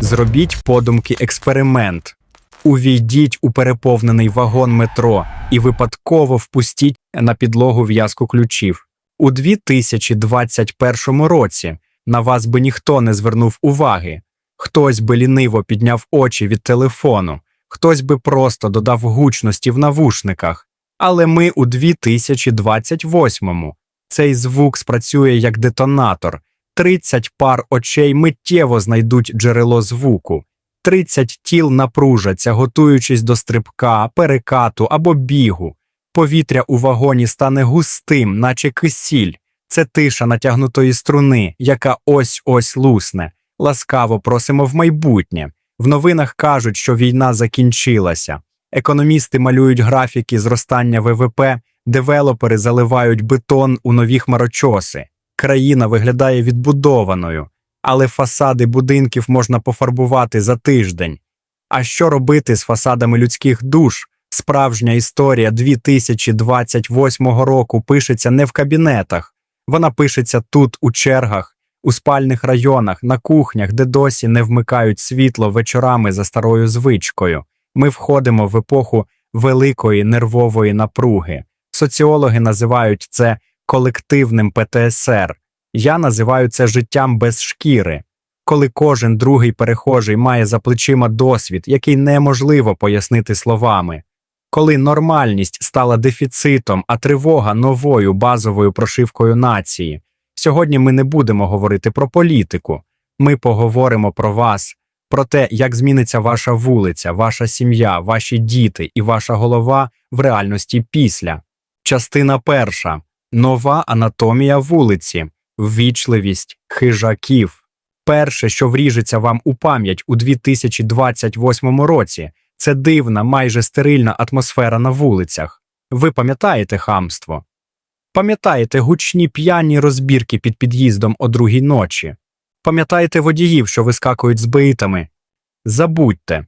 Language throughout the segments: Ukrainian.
Зробіть подумки експеримент. Увійдіть у переповнений вагон метро і випадково впустіть на підлогу в'язку ключів. У 2021 році на вас би ніхто не звернув уваги. Хтось би ліниво підняв очі від телефону, хтось би просто додав гучності в навушниках. Але ми у 2028-му. Цей звук спрацює як детонатор. 30 пар очей миттєво знайдуть джерело звуку. 30 тіл напружаться, готуючись до стрибка, перекату або бігу. Повітря у вагоні стане густим, наче кисіль. Це тиша натягнутої струни, яка ось ось лусне. Ласкаво просимо в майбутнє. В новинах кажуть, що війна закінчилася. Економісти малюють графіки зростання ВВП, девелопери заливають бетон у нові хмарочоси. Країна виглядає відбудованою, але фасади будинків можна пофарбувати за тиждень. А що робити з фасадами людських душ? Справжня історія 2028 року пишеться не в кабінетах, вона пишеться тут, у чергах, у спальних районах, на кухнях, де досі не вмикають світло вечорами за старою звичкою. Ми входимо в епоху великої нервової напруги. Соціологи називають це колективним ПТСР. Я називаю це життям без шкіри, коли кожен другий перехожий має за плечима досвід, який неможливо пояснити словами. Коли нормальність стала дефіцитом, а тривога новою базовою прошивкою нації. Сьогодні ми не будемо говорити про політику. Ми поговоримо про вас, про те, як зміниться ваша вулиця, ваша сім'я, ваші діти і ваша голова в реальності після. Частина перша нова анатомія вулиці, ввічливість хижаків. Перше, що вріжеться вам у пам'ять у 2028 році, це дивна, майже стерильна атмосфера на вулицях. Ви пам'ятаєте хамство? Пам'ятаєте гучні п'яні розбірки під під'їздом о другій ночі? Пам'ятаєте водіїв, що вискакують з битами? Забудьте,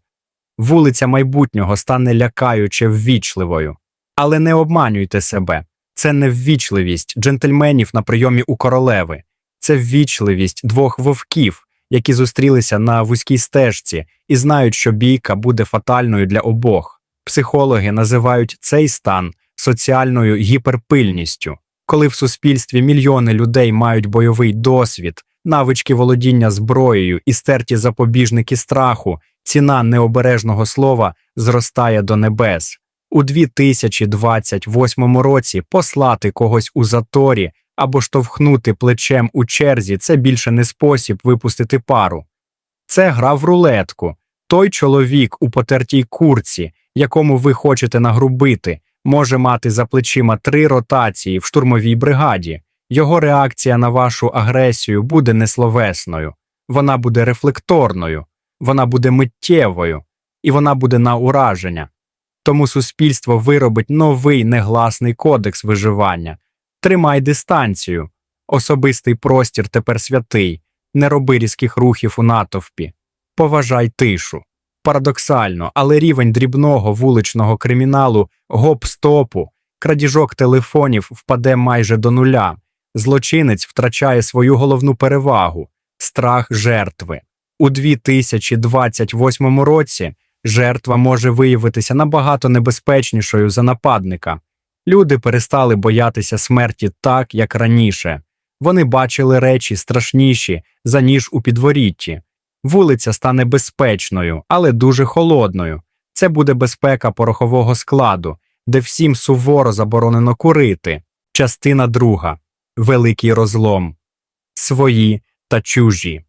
вулиця майбутнього стане лякаюче ввічливою. Але не обманюйте себе. Це не ввічливість джентльменів на прийомі у королеви, це ввічливість двох вовків, які зустрілися на вузькій стежці і знають, що бійка буде фатальною для обох. Психологи називають цей стан соціальною гіперпильністю, коли в суспільстві мільйони людей мають бойовий досвід, навички володіння зброєю і стерті запобіжники страху, ціна необережного слова зростає до небес. У 2028 році послати когось у заторі або штовхнути плечем у черзі це більше не спосіб випустити пару. Це гра в рулетку. Той чоловік у потертій курці, якому ви хочете нагрубити, може мати за плечима три ротації в штурмовій бригаді. Його реакція на вашу агресію буде несловесною, вона буде рефлекторною, вона буде миттєвою, і вона буде на ураження. Тому суспільство виробить новий негласний кодекс виживання. Тримай дистанцію. Особистий простір тепер святий, не роби різких рухів у натовпі. Поважай тишу. Парадоксально, але рівень дрібного вуличного криміналу, гоп-стопу, крадіжок телефонів впаде майже до нуля. Злочинець втрачає свою головну перевагу страх жертви. У 2028 році жертва може виявитися набагато небезпечнішою за нападника. Люди перестали боятися смерті так, як раніше. Вони бачили речі страшніші, за ніж у підворітті. Вулиця стане безпечною, але дуже холодною. Це буде безпека порохового складу, де всім суворо заборонено курити. Частина друга. Великий розлом. Свої та чужі.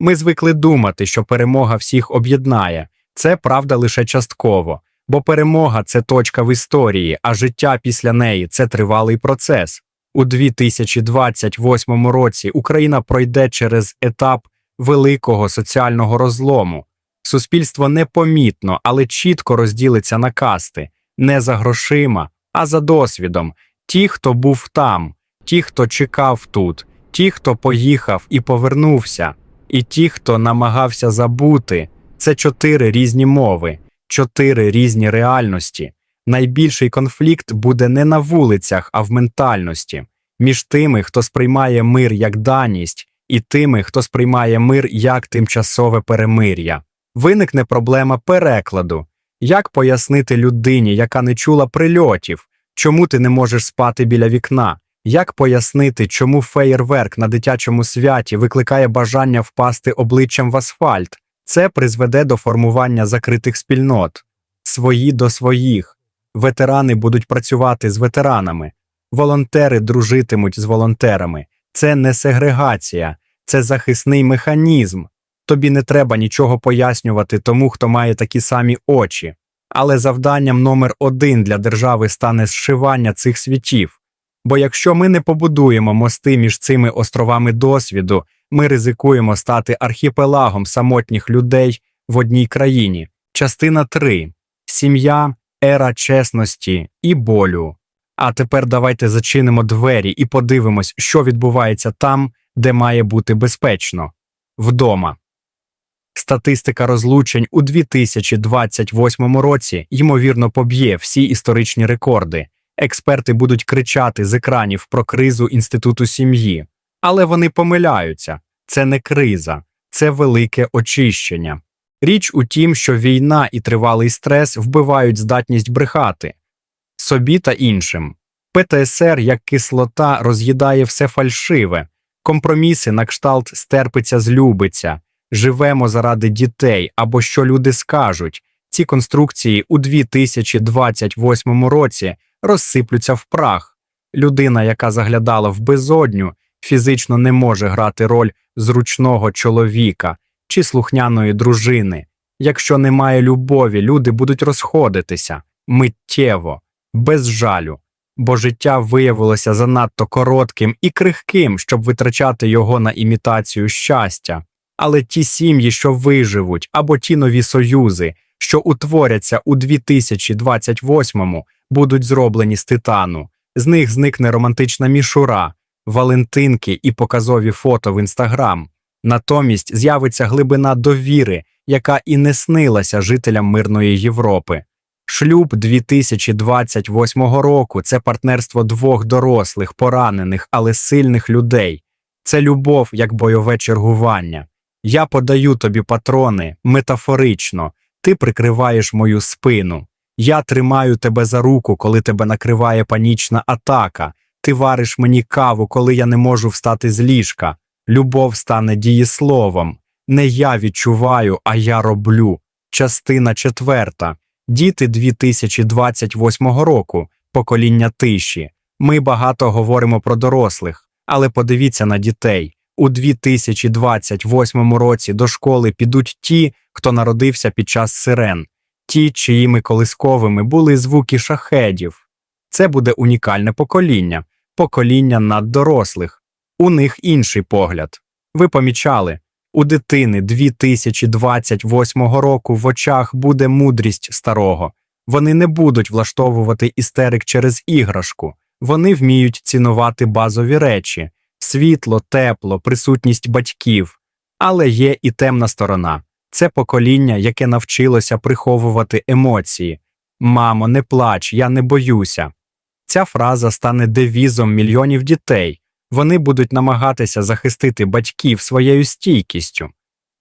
Ми звикли думати, що перемога всіх об'єднає. Це правда лише частково, бо перемога це точка в історії, а життя після неї це тривалий процес. У 2028 році Україна пройде через етап великого соціального розлому. Суспільство непомітно, але чітко розділиться на касти не за грошима, а за досвідом. Ті, хто був там, ті, хто чекав тут, ті, хто поїхав і повернувся, і ті, хто намагався забути. Це чотири різні мови, чотири різні реальності. Найбільший конфлікт буде не на вулицях, а в ментальності, між тими, хто сприймає мир як даність, і тими, хто сприймає мир як тимчасове перемир'я. Виникне проблема перекладу. Як пояснити людині, яка не чула прильотів, чому ти не можеш спати біля вікна? Як пояснити, чому феєрверк на дитячому святі викликає бажання впасти обличчям в асфальт? Це призведе до формування закритих спільнот, свої до своїх. Ветерани будуть працювати з ветеранами, волонтери дружитимуть з волонтерами. Це не сегрегація, це захисний механізм. Тобі не треба нічого пояснювати тому, хто має такі самі очі. Але завданням номер один для держави стане зшивання цих світів. Бо якщо ми не побудуємо мости між цими островами досвіду, ми ризикуємо стати архіпелагом самотніх людей в одній країні. Частина 3. Сім'я, ера чесності і болю. А тепер давайте зачинимо двері і подивимось, що відбувається там, де має бути безпечно вдома. Статистика розлучень у 2028 році ймовірно поб'є всі історичні рекорди. Експерти будуть кричати з екранів про кризу інституту сім'ї, але вони помиляються. Це не криза, це велике очищення. Річ у тім, що війна і тривалий стрес вбивають здатність брехати собі та іншим. ПТСР як кислота роз'їдає все фальшиве, компроміси на кшталт стерпиться злюбиться, живемо заради дітей або що люди скажуть. Ці конструкції у 2028 році розсиплються в прах. Людина, яка заглядала в безодню, фізично не може грати роль зручного чоловіка чи слухняної дружини. Якщо немає любові, люди будуть розходитися миттєво, без жалю, бо життя виявилося занадто коротким і крихким, щоб витрачати його на імітацію щастя. Але ті сім'ї, що виживуть, або ті нові союзи, що утворяться у 2028-му, будуть зроблені з титану. З них зникне романтична мішура, валентинки і показові фото в інстаграм. Натомість з'явиться глибина довіри, яка і не снилася жителям мирної Європи. Шлюб 2028 року це партнерство двох дорослих, поранених, але сильних людей. Це любов як бойове чергування. Я подаю тобі патрони метафорично, ти прикриваєш мою спину. Я тримаю тебе за руку, коли тебе накриває панічна атака. Ти вариш мені каву, коли я не можу встати з ліжка. Любов стане дієсловом. Не я відчуваю, а я роблю. Частина четверта. Діти 2028 року, покоління тиші. Ми багато говоримо про дорослих, але подивіться на дітей. У 2028 році до школи підуть ті, хто народився під час сирен, ті, чиїми колисковими були звуки шахедів. Це буде унікальне покоління, покоління наддорослих. У них інший погляд. Ви помічали, у дитини 2028 року в очах буде мудрість старого. Вони не будуть влаштовувати істерик через іграшку, вони вміють цінувати базові речі світло, тепло, присутність батьків. Але є і темна сторона це покоління, яке навчилося приховувати емоції. Мамо, не плач, я не боюся. Ця фраза стане девізом мільйонів дітей. Вони будуть намагатися захистити батьків своєю стійкістю.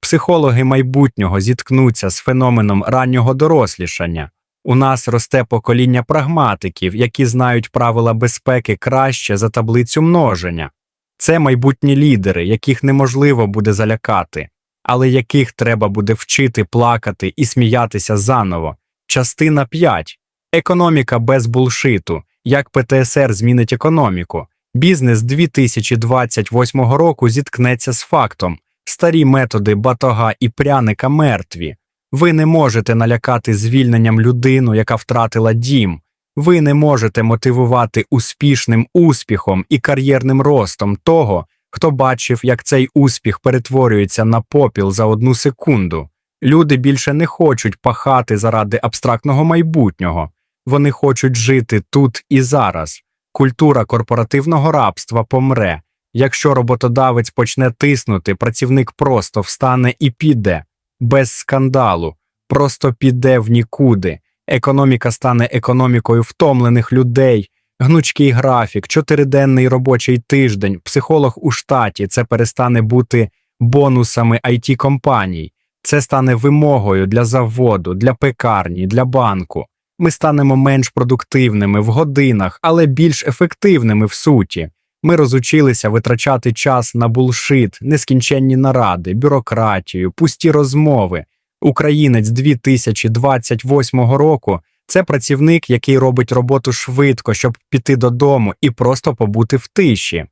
Психологи майбутнього зіткнуться з феноменом раннього дорослішання. У нас росте покоління прагматиків, які знають правила безпеки краще за таблицю множення. Це майбутні лідери, яких неможливо буде залякати, але яких треба буде вчити плакати і сміятися заново. Частина 5. Економіка без булшиту. Як ПТСР змінить економіку. Бізнес 2028 року зіткнеться з фактом. Старі методи батога і пряника мертві. Ви не можете налякати звільненням людину, яка втратила дім. Ви не можете мотивувати успішним успіхом і кар'єрним ростом того, хто бачив, як цей успіх перетворюється на попіл за одну секунду. Люди більше не хочуть пахати заради абстрактного майбутнього, вони хочуть жити тут і зараз. Культура корпоративного рабства помре. Якщо роботодавець почне тиснути, працівник просто встане і піде без скандалу, просто піде в нікуди. Економіка стане економікою втомлених людей, Гнучкий графік, чотириденний робочий тиждень, психолог у штаті це перестане бути бонусами it компаній Це стане вимогою для заводу, для пекарні, для банку. Ми станемо менш продуктивними в годинах, але більш ефективними в суті. Ми розучилися витрачати час на булшит, нескінченні наради, бюрократію, пусті розмови. Українець 2028 року це працівник, який робить роботу швидко, щоб піти додому і просто побути в тиші.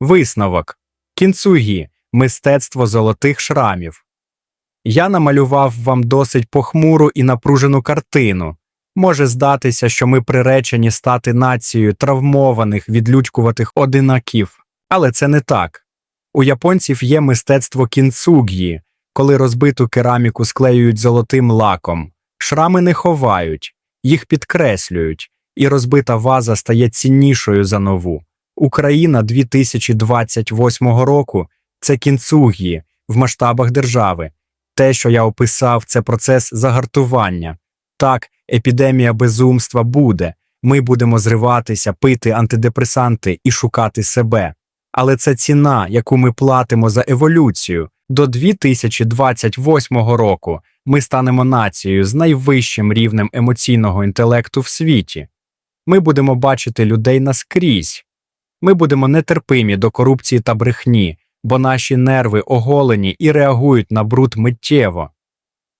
Висновок кінцугі мистецтво золотих шрамів. Я намалював вам досить похмуру і напружену картину. Може здатися, що ми приречені стати нацією травмованих, відлюдькуватих одинаків, але це не так. У японців є мистецтво кінцуг'ї, коли розбиту кераміку склеюють золотим лаком. Шрами не ховають, їх підкреслюють, і розбита ваза стає ціннішою за нову. Україна 2028 року це кінцуг'ї в масштабах держави. Те, що я описав, це процес загартування. Так, епідемія безумства буде. Ми будемо зриватися, пити антидепресанти і шукати себе. Але це ціна, яку ми платимо за еволюцію. До 2028 року ми станемо нацією з найвищим рівнем емоційного інтелекту в світі. Ми будемо бачити людей наскрізь. Ми будемо нетерпимі до корупції та брехні, бо наші нерви оголені і реагують на бруд миттєво.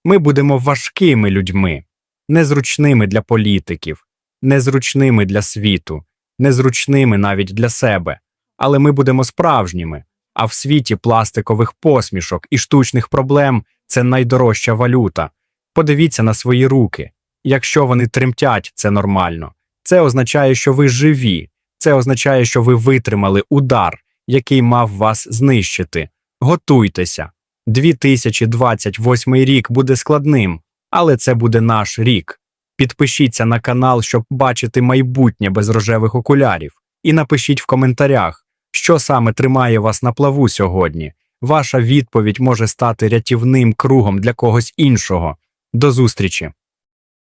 Ми будемо важкими людьми, незручними для політиків, незручними для світу, незручними навіть для себе, але ми будемо справжніми. А в світі пластикових посмішок і штучних проблем це найдорожча валюта. Подивіться на свої руки. Якщо вони тремтять, це нормально. Це означає, що ви живі, це означає, що ви витримали удар, який мав вас знищити. Готуйтеся. 2028 рік буде складним, але це буде наш рік. Підпишіться на канал, щоб бачити майбутнє без рожевих окулярів, і напишіть в коментарях, що саме тримає вас на плаву сьогодні. Ваша відповідь може стати рятівним кругом для когось іншого. До зустрічі!